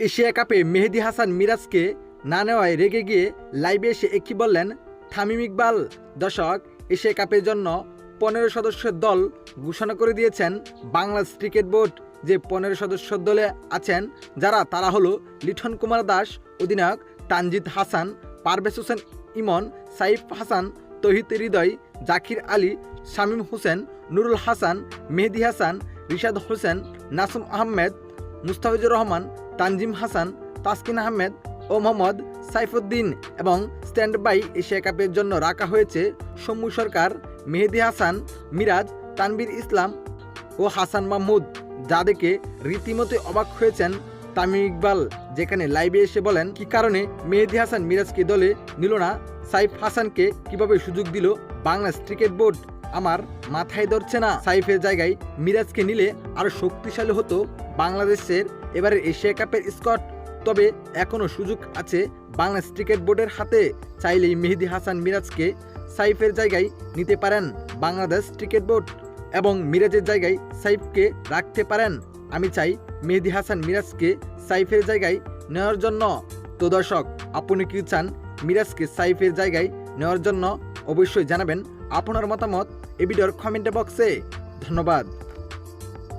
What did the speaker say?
Asia কাপে মেহেদি হাসান মিরাজকে না নেওয়ায় রেগে গিয়ে লাইভে এসে একই বললেন, থামিম ইকবাল। দর্শক, এশিয়া কাপের জন্য পনেরো সদস্যের দল ঘোষণা করে দিয়েছেন বাংলাদেশ ক্রিকেট বোর্ড। যে পনেরো সদস্যের দলে আছেন, যারা তারা হলো লিঠন কুমার দাস, অধিনায়ক তানজিদ হাসান, পারভেজ হোসেন ইমন, সাইফ হাসান, তহিদ হৃদয়, জাকির আলী, শামীম হোসেন, নুরুল হাসান, মেহেদি হাসান, রিশাদ হোসেন, নাসুম আহমেদ, মুস্তাফিজুর রহমান তানজিম হাসান, তাসকিন আহমেদ ও মোহাম্মদ সাইফুদ্দিন এবং স্ট্যান্ড বাই এশিয়া কাপের জন্য রাখা হয়েছে সমু সরকার, মেহেদি হাসান, মিরাজ তানবির ইসলাম ও হাসান মাহমুদ, যা দেখে রীতিমতো অবাক হয়েছেন তামিম ইকবাল, যেখানে লাইভে এসে বলেন, কি কারণে মেহেদি হাসান, মিরাজকে দলে নিল না? সাইফ হাসানকে কীভাবে সুযোগ দিল বাংলাদেশ ক্রিকেট বোর্ড? আমার মাথায় ধরছে না। সাইফের জায়গায় মিরাজকে নিলে আরও শক্তিশালী হতো বাংলাদেশের এবারের এশিয়া কাপের স্কট। তবে এখনও সুযোগ আছে বাংলাদেশ ক্রিকেট বোর্ডের হাতে। চাইলেই মেহেদি হাসান মিরাজকে সাইফের জায়গায় নিতে পারেন বাংলাদেশ ক্রিকেট বোর্ড এবং মিরাজের জায়গায় সাইফকে রাখতে পারেন। আমি চাই মেহেদি হাসান মিরাজকে সাইফের জায়গায় নেওয়ার জন্য। তো দর্শক, আপনি কি চান মিরাজকে সাইফের জায়গায় নেওয়ার জন্য? অবশ্যই জানাবেন আপনার মতামত এই ভিডিওর কমেন্ট বক্সে ধন্যবাদ।